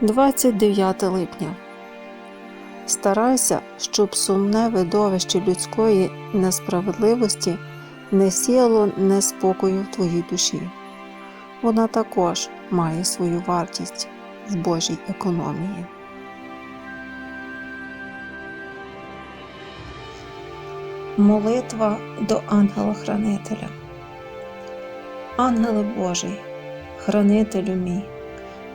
29 липня. Старайся, щоб сумне видовище людської несправедливості не сіяло неспокою в твоїй душі. Вона також має свою вартість в Божій економії. Молитва до ангела-хранителя. Ангеле Божий, хранителю мій,